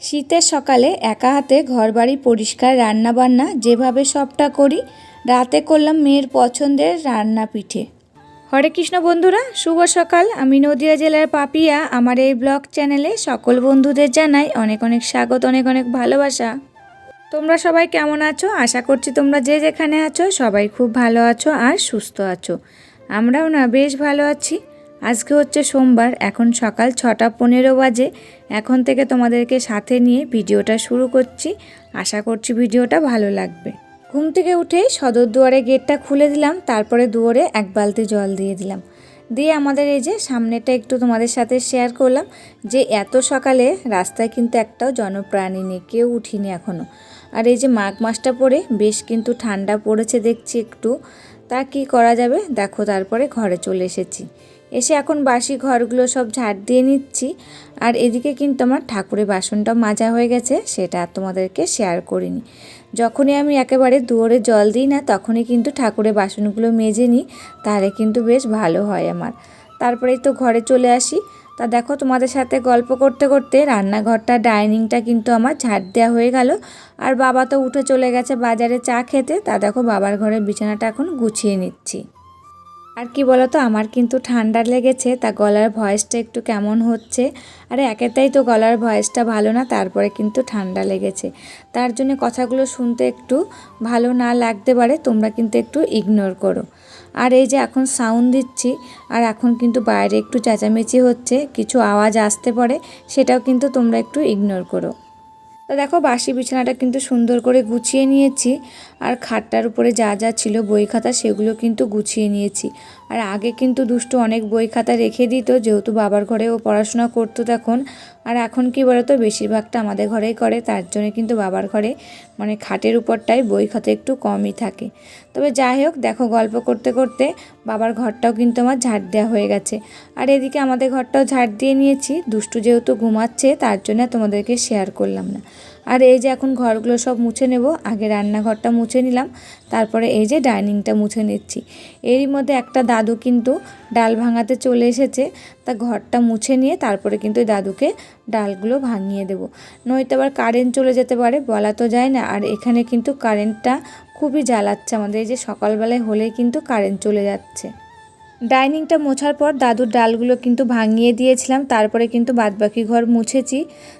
শীতের সকালে একা হাতে ঘরবাড়ি, পরিষ্কার রান্নাবান্না, যেভাবে সবটা করি, রাতে করলাম মেয়ের পছন্দের রান্না পিঠে। হরে কৃষ্ণ বন্ধুরা, শুভ সকাল। আমি নদিয়া জেলার পাপিয়া। আমার এই ব্লগ চ্যানেলে সকল বন্ধুদের জানাই অনেক অনেক স্বাগত, অনেক অনেক ভালোবাসা। তোমরা সবাই কেমন আছো? আশা করছি তোমরা যে যেখানে আছো সবাই খুব ভালো আছো আর সুস্থ আছো। আমরাও না বেশ ভালো আছি। আজকে হচ্ছে সোমবার, এখন সকাল ছটা পনেরো বাজে। এখন থেকে তোমাদেরকে সাথে নিয়ে ভিডিওটা শুরু করছি। আশা করছি ভিডিওটা ভালো লাগবে। ঘুম থেকে উঠেই সদর দুয়ারে গেটটা খুলে দিলাম, তারপরে দুয়ারে এক বালতি জল দিয়ে দিলাম। দিয়ে আমাদের এই যে সামনেটা একটু তোমাদের সাথে শেয়ার করলাম যে এত সকালে রাস্তায় কিন্তু একটাও জনপ্রাণী নেই, কেউ উঠিনি এখনও আর এই যে মাঘ মাসটা পরে বেশ কিন্তু ঠান্ডা পড়েছে দেখছি একটু। তা কি করা যাবে? দেখো, তারপরে ঘরে চলে এসেছি। এসে এখন বাসি ঘরগুলো সব ঝাড় দিয়ে নিচ্ছি। আর এদিকে কিন্তু আমার ঠাকুরের বাসনটা মাজা হয়ে গেছে, সেটা তোমাদেরকে শেয়ার করিনি। যখনই আমি একেবারে দুয়ারে জল দিই না, তখনই কিন্তু ঠাকুরের বাসনগুলো মেজে নিই, তাহলে কিন্তু বেশ ভালো হয় আমার। তারপরেই তো ঘরে চলে আসি। তা দেখো তোমাদের সাথে গল্প করতে করতে রান্নাঘরটা, ডাইনিংটা কিন্তু আমার ঝাড় দেওয়া হয়ে গেল। আর বাবা তো উঠে চলে গেছে বাজারে চা খেতে। তা দেখো বাবার ঘরের বিছানাটা এখন গুছিয়ে নিচ্ছি। আর কি বলতো, আমার কিন্তু ঠান্ডা লেগেছে, তা গলার ভয়েসটা একটু কেমন হচ্ছে? আর একেতেই তো গলার ভয়েসটা ভালো না, তারপরে কিন্তু ঠান্ডা লেগেছে। তার জন্য কথাগুলো শুনতে একটু ভালো না লাগতে পারে, তোমরা কিন্তু একটু ইগনোর করো। আর এই যে এখন সাউন্ড দিচ্ছি, আর এখন কিন্তু বাইরে একটু চেঁচামেচি হচ্ছে, কিছু আওয়াজ আসতে পারে, সেটাও কিন্তু তোমরা একটু ইগনোর করো। তো দেখো, বাসি বিছানাটা কিন্তু সুন্দর করে গুছিয়ে নিয়েছি। আর খাটটার উপরে যা যা ছিল বই খাতা সেগুলো কিন্তু গুছিয়ে নিয়েছি। আর আগে কিন্তু দুষ্টু অনেক বই খাতা রেখে দিত, যেহেতু বাবার ঘরে ও পড়াশোনা করতো তখন। আর এখন কি বলতো, বেশিরভাগটা আমাদের ঘরেই করে, তার জন্য কিন্তু বাবার ঘরে মানে খাটের উপরটাই বই খাতা একটু কমই থাকে। তবে যাই হোক, দেখো গল্প করতে করতে বাবার ঘরটাও কিন্তু আমার ঝাড় দেওয়া হয়ে গেছে। আর এদিকে আমাদের ঘরটাও ঝাড় দিয়ে নিয়েছি। দুষ্টু যেহেতু ঘুমাচ্ছে, তার জন্য তোমাদেরকে শেয়ার করলাম না। আর এই যে এখন ঘরগুলো সব মুছে নেব। আগে রান্নাঘরটা মুছে নিলাম, তারপরে এই যে ডাইনিংটা মুছে নিচ্ছি। এরই মধ্যে একটা দাদু কিন্তু ডাল ভাঙাতে চলে এসেছে, তা ঘরটা মুছে নিয়ে তারপরে কিন্তু দাদুকে ডালগুলো ভাঙিয়ে দেবো। নয়তো আবার কারেন্ট চলে যেতে পারে, বলা তো যায় না। আর এখানে কিন্তু কারেন্টটা খুবই জ্বালাচ্ছে আমাদের, এই যে সকালবেলায় হলেই কিন্তু কারেন্ট চলে যাচ্ছে। ডাইনিংটা মোছার পর দাদুর ডালগুলো কিন্তু ভাঙিয়ে দিয়েছিলাম, তারপরে কিন্তু বাদবাকি ঘর মুছেছি।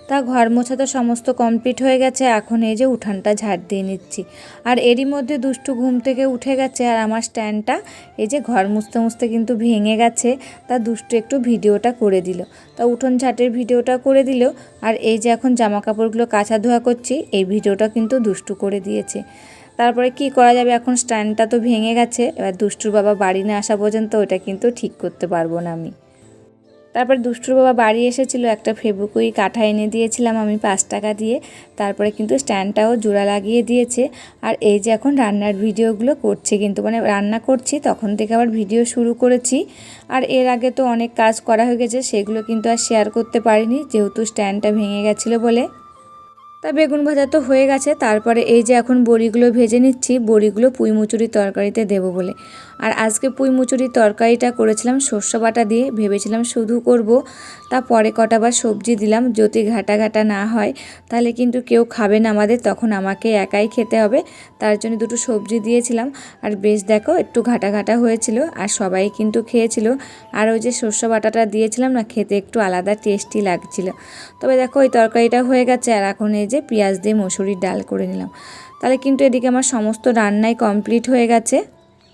তা ঘর মোছা তো সমস্ত কমপ্লিট হয়ে গেছে, এখন এই যে উঠানটা ঝাড় দিয়ে নিচ্ছি। আর এরই মধ্যে দুষ্টু ঘুম থেকে উঠে গেছে আর আমার স্ট্যান্ডটা, এই যে ঘর মুছতে মুছতে কিন্তু ভেঙে গেছে, তা দুষ্টু একটু ভিডিওটা করে দিল। তা উঠোন ঝাঁটের ভিডিওটা করে দিল, আর এই যে এখন জামা কাপড়গুলো কাঁচা ধোয়া করছি, এই ভিডিওটা কিন্তু দুষ্টু করে দিয়েছে। তারপরে কি করা যাবে? এখন স্ট্যান্ডটা তো ভেঙে গেছে। এবার দুষ্টুর বাবা বাড়ি না আসা পর্যন্ত ওটা কিন্তু ঠিক করতে পারব না আমি। তারপর দুষ্টুর বাবা বাড়ি এসেছিল, একটা ফেবুকুই কাঠা এনে দিয়েছিলাম আমি পাঁচ টাকা দিয়ে। তারপরে কিন্তু স্ট্যান্ডটাও জোড়া লাগিয়ে দিয়েছে। আর এই যে এখন রান্নার ভিডিওগুলো করছে কিন্তু মানে রান্না করছি, তখন থেকে আবার ভিডিও শুরু করেছি। আর এর আগে তো অনেক কাজ করা হয়ে গেছে, সেগুলো কিন্তু আর শেয়ার করতে পারিনি, যেহেতু স্ট্যান্ডটা ভেঙে গেছিল বলে। তা বেগুন ভাজা তো হয়ে গেছে, তারপরে এই যে এখন বড়িগুলো ভেজে নিচ্ছি, বড়িগুলো পুঁই মুচুরির তরকারিতে দেবো বলে। আর আজকে পুঁই মুচুরির তরকারিটা করেছিলাম শস্য বাটা দিয়ে, ভেবেছিলাম শুধু করব, তা পরে কটা বার সবজি দিলাম, যদি ঘাটা ঘাটা না হয়, তাহলে কিন্তু কেউ খাবে না আমাদের, তখন আমাকে একাই খেতে হবে, তার জন্য দুটো সবজি দিয়েছিলাম। আর বেশ দেখো, একটু ঘাটা ঘাটা হয়েছিল, আর সবাই কিন্তু খেয়েছিল। আর ওই যে শস্য বাটাটা দিয়েছিলাম না, খেতে একটু আলাদা টেস্টি লাগছিল। তবে দেখো, ওই তরকারিটা হয়ে গেছে, আর এখন এই যে পেঁয়াজ দিয়ে মসুরির ডাল করে নিলাম। তাহলে কিন্তু এদিকে আমার সমস্ত রান্নাই কমপ্লিট হয়ে গেছে।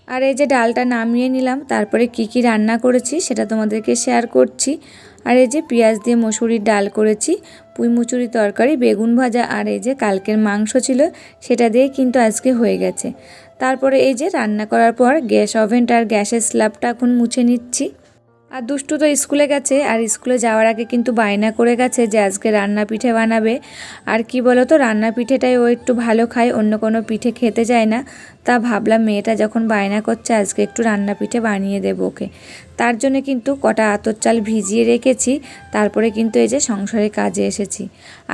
আর এই যে ডালটা নামিয়ে নিলাম, তারপরে কি কি রান্না করেছি সেটা তোমাদেরকে শেয়ার করছি। আর এই যে পেঁয়াজ দিয়ে মসুরির ডাল করেছি, পুঁই মুচুরি তরকারি, বেগুন ভাজা আর এই যে কালকের মাংস ছিল, সেটা দিয়ে কিন্তু আজকে হয়ে গেছে। তারপরে এই যে রান্না করার পর গ্যাস ওভেনটা আর গ্যাসের স্ল্যাবটা এখন মুছে নিচ্ছি। আর দুষ্টু তো স্কুলে গেছে, আর স্কুলে যাওয়ার আগে কিন্তু বায়না করে গেছে যে আজকে রান্না পিঠে বানাবে। আর কি বলো তো রান্না পিঠেটাই ও একটু ভালো খায়, অন্য কোনো পিঠে খেতে যায় না। তা ভাবলাম মেয়েটা যখন বায়না করছে, আজকে একটু রান্না পিঠে বানিয়ে দেবো ওকে। তার জন্য কিন্তু কটা আতর চাল ভিজিয়ে রেখেছি, তারপরে কিন্তু এই যে সংসারে কাজে এসেছি।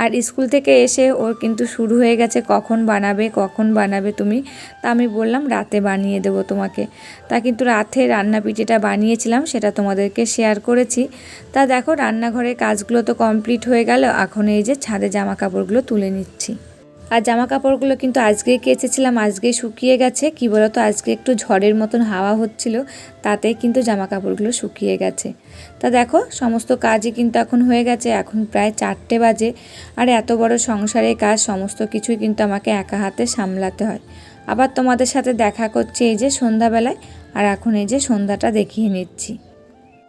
আর স্কুল থেকে এসে ওর কিন্তু শুরু হয়ে গেছে, কখন বানাবে কখন বানাবে তুমি? তা আমি বললাম, রাতে বানিয়ে দেবো তোমাকে। তা কিন্তু রাতে রান্না পিঠেটা বানিয়েছিলাম, সেটা তোমাদেরকে শেয়ার করেছি। তা দেখো রান্নাঘরের কাজগুলো তো কমপ্লিট হয়ে গেল। এখন এই যে ছাদে জামা কাপড়গুলো তুলে নিচ্ছি। আর জামা কাপড়গুলো কিন্তু আজকেই কেচেছিলাম, আজকেই শুকিয়ে গেছে। কি বলতো, আজকে একটু ঝড়ের মতন হাওয়া হচ্ছিল, তাতে কিন্তু জামা কাপড়গুলো শুকিয়ে গেছে। তা দেখো, সমস্ত কাজই কিন্তু এখন হয়ে গেছে। এখন প্রায় চারটে বাজে। আর এত বড় সংসারের কাজ, সমস্ত কিছুই কিন্তু আমাকে একা হাতে সামলাতে হয়। আবার তোমাদের সাথে দেখা করছে এই যে সন্ধ্যাবেলায়। আর এখন এই যে সন্ধ্যাটা দেখিয়ে নিচ্ছি।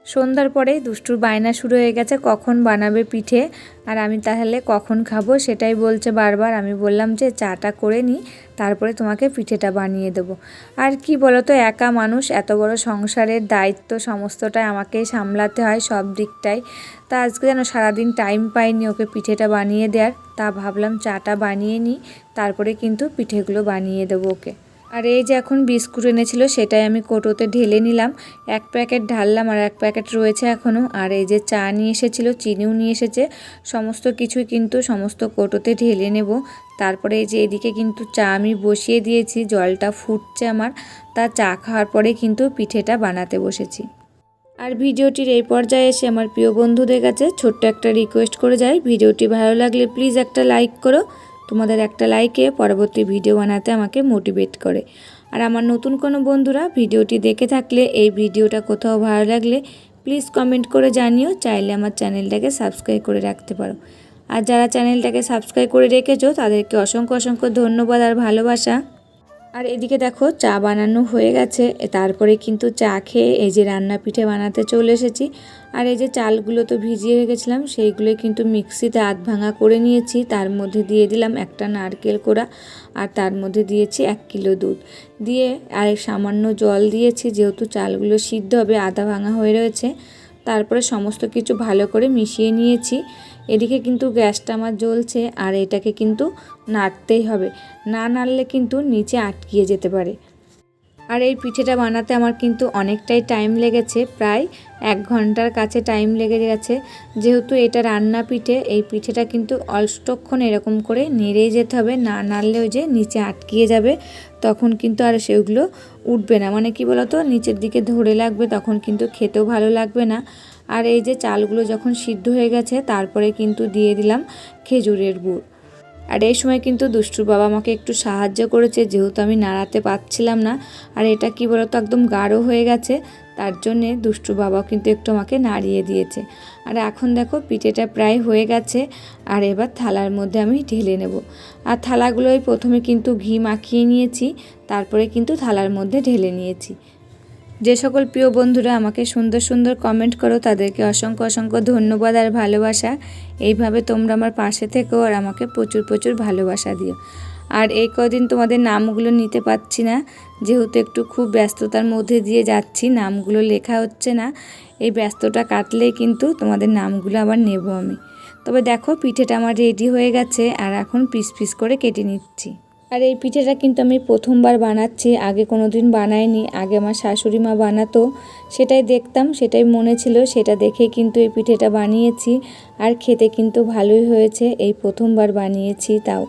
সন্ধ্যার পরেই দুষ্টুর বায়না শুরু হয়ে গেছে, কখন বানাবে পিঠে আর আমি তাহলে কখন খাব সেটাই বলছে বারবার। আমি বললাম যে চাটা করে নিই তারপরে তোমাকে পিঠেটা বানিয়ে দেবো। আর কি বলো তো একা মানুষ, এত বড় সংসারের দায়িত্ব সমস্তটাই আমাকে সামলাতে হয় সব দিকটাই। তা আজকে যেন সারাদিন টাইম পাইনি ওকে পিঠেটা বানিয়ে দেওয়ার। তা ভাবলাম চাটা বানিয়ে নিই তারপরে কিন্তু পিঠেগুলো বানিয়ে দেবো ওকে। আর এই যে এখন বিস্কুট এনেছিল, সেটাই আমি কোটোতে ঢেলে নিলাম। এক প্যাকেট ঢাললাম আর এক প্যাকেট রয়েছে এখনও আর এই যে চা নিয়ে এসেছিল, চিনিও নিয়ে এসেছে। সমস্ত কিছুই কিন্তু সমস্ত কোটোতে ঢেলে নেব। তারপরে এই যে এদিকে কিন্তু চা আমি বসিয়ে দিয়েছি, জলটা ফুটছে আমার। তা চা খাওয়ার পরে কিন্তু পিঠেটা বানাতে বসেছি। আর ভিডিওটির এই পর্যায়ে এসে আমার প্রিয় বন্ধুদের কাছে ছোট্ট একটা রিকোয়েস্ট করে যায় ভিডিওটি ভালো লাগলে প্লিজ একটা লাইক করো। তোমাদের একটা লাইকে পরবর্তী ভিডিও বানাতে আমাকে মোটিভেট করে। আর আমার নতুন কোনো বন্ধুরা ভিডিওটি দেখে থাকলে এই ভিডিওটা কোথাও ভালো লাগলে প্লিজ কমেন্ট করে জানিও, চাইলে আমার চ্যানেলটাকে সাবস্ক্রাইব করে রাখতে পারো। আর যারা চ্যানেলটাকে সাবস্ক্রাইব করে রেখেছো, তাদেরকে অসংখ্য অসংখ্য ধন্যবাদ আর ভালোবাসা। আর এদিকে দেখো চা বানানো হয়ে গেছে। তারপরে কিন্তু চা খেয়ে এই যে রান্না পিঠে বানাতে চলে এসেছি। আর এই যে চালগুলো তো ভিজিয়ে রেখেছিলাম, সেইগুলো কিন্তু মিক্সিতে আধ ভাঙা করে নিয়েছি। তার মধ্যে দিয়ে দিলাম একটা নারকেল কোড়া আর তার মধ্যে দিয়েছি এক কিলো দুধ। দিয়ে আর সামান্য জল দিয়েছি, যেহেতু চালগুলো সিদ্ধ হবে, আধা ভাঙা হয়ে রয়েছে। তারপরে সমস্ত কিছু ভালো করে মিশিয়ে নিয়েছি। এদিকে কিন্তু গ্যাসটা আমার জ্বলছে আর এটাকে কিন্তু নাড়তেই হবে। না নাড়লে কিন্তু নিচে আটকিয়ে যেতে পারে। আর এই পিঠেটা বানাতে আমার কিন্তু অনেকটাই টাইম লেগেছে, প্রায় এক ঘণ্টার কাছে টাইম লেগে গেছে। যেহেতু এটা রান্না পিঠে, এই পিঠেটা কিন্তু অষ্টক্ষণ এরকম করে নেড়েই যেতে হবে, না নাড়লে ওই যে নিচে আটকিয়ে যাবে, তখন কিন্তু আর সেগুলো উঠবে না। মানে কি বলতো, নিচের দিকে ধরে লাগবে, তখন কিন্তু খেতেও ভালো লাগবে না। আর এই যে চালগুলো যখন সিদ্ধ হয়ে গেছে, তারপরে কিন্তু দিয়ে দিলাম খেজুরের গুড়। আর এই সময় কিন্তু দুষ্টুর বাবা আমাকে একটু সাহায্য করেছে, যেহেতু আমি নাড়াতে পারছিলাম না। আর এটা কি বলতো, একদম গাঢ় হয়ে গেছে। তার জন্যে দুষ্টু বাবাও কিন্তু একটু আমাকে নাড়িয়ে দিয়েছে। আর এখন দেখো, পিঠেটা প্রায় হয়ে গেছে। আর এবার থালার মধ্যে আমি ঢেলে নেব। আর থালাগুলোই প্রথমে কিন্তু ঘি মাখিয়ে নিয়েছি, তারপরে কিন্তু থালার মধ্যে ঢেলে নিয়েছি। যে সকল প্রিয় বন্ধুরা আমাকে সুন্দর সুন্দর কমেন্ট করো, তাদেরকে অসংখ্য অসংখ্য ধন্যবাদ আর ভালোবাসা। এইভাবে তোমরা আমার পাশে থেকেও আর আমাকে প্রচুর প্রচুর ভালোবাসা দিও। আর এই কদিন তোমাদের নামগুলো নিতে পারছি না, যেহেতু একটু খুব ব্যস্ততার মধ্যে দিয়ে যাচ্ছি, নামগুলো লেখা হচ্ছে না। এই ব্যস্ততা কাটলেই কিন্তু তোমাদের নামগুলো আবার নেব আমি। তবে দেখো, পিঠেটা আমার রেডি হয়ে গেছে আর এখন পিস পিস করে কেটে নিচ্ছি। আর এই পিঠেটা কিন্তু আমি প্রথমবার বানাচ্ছি, আগে কোনো দিন বানাইনি, আগে আমার শাশুড়ি মা বানাতো, সেটাই দেখতাম, সেটাই মনে ছিল, সেটা দেখে কিন্তু এই পিঠেটা বানিয়েছি আর খেতে কিন্তু ভালোই হয়েছে, এই প্রথমবার বানিয়েছি তাও।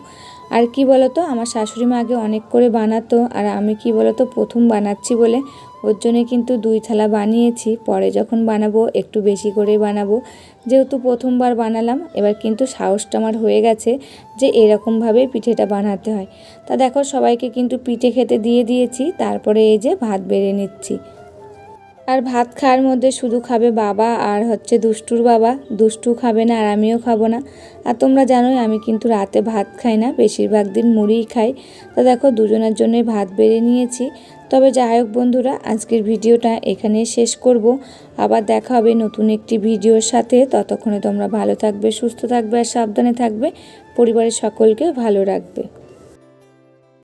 আর কি বলতো, আমার শাশুড়ি মা আগে অনেক করে বানাতো, আর আমি কি বলতো, প্রথম বানাচ্ছি বলে ওর জন্যে কিন্তু দুই থালা বানিয়েছি। পরে যখন বানাবো, একটু বেশি করে বানাবো। যেহেতু প্রথমবার বানালাম, এবার কিন্তু সাহসটা আমার হয়ে গেছে যে এরকমভাবেই পিঠেটা বানাতে হয়। তা দেখো, সবাইকে কিন্তু পিঠে খেতে দিয়ে দিয়েছি। তারপরে এই যে ভাত বেড়ে নিচ্ছি। আর ভাত খাওয়ার মধ্যে শুধু খাবে বাবা আর হচ্ছে দুষ্টুর বাবা। দুষ্টু খাবে না আর আমিও খাব না। আর তোমরা জানোই আমি কিন্তু রাতে ভাত খাই না, বেশিরভাগ দিন মুড়িই খাই। তো দেখো দুজনের জন্যই ভাত বেড়ে নিয়েছি। তবে যাই হোক বন্ধুরা, আজকের ভিডিওটা এখানে শেষ করব। আবার দেখা হবে নতুন একটি ভিডিওর সাথে। ততক্ষণে তোমরা ভালো থাকবে, সুস্থ থাকবে আর সাবধানে থাকবে। পরিবারের সকলকে ভালো রাখবে।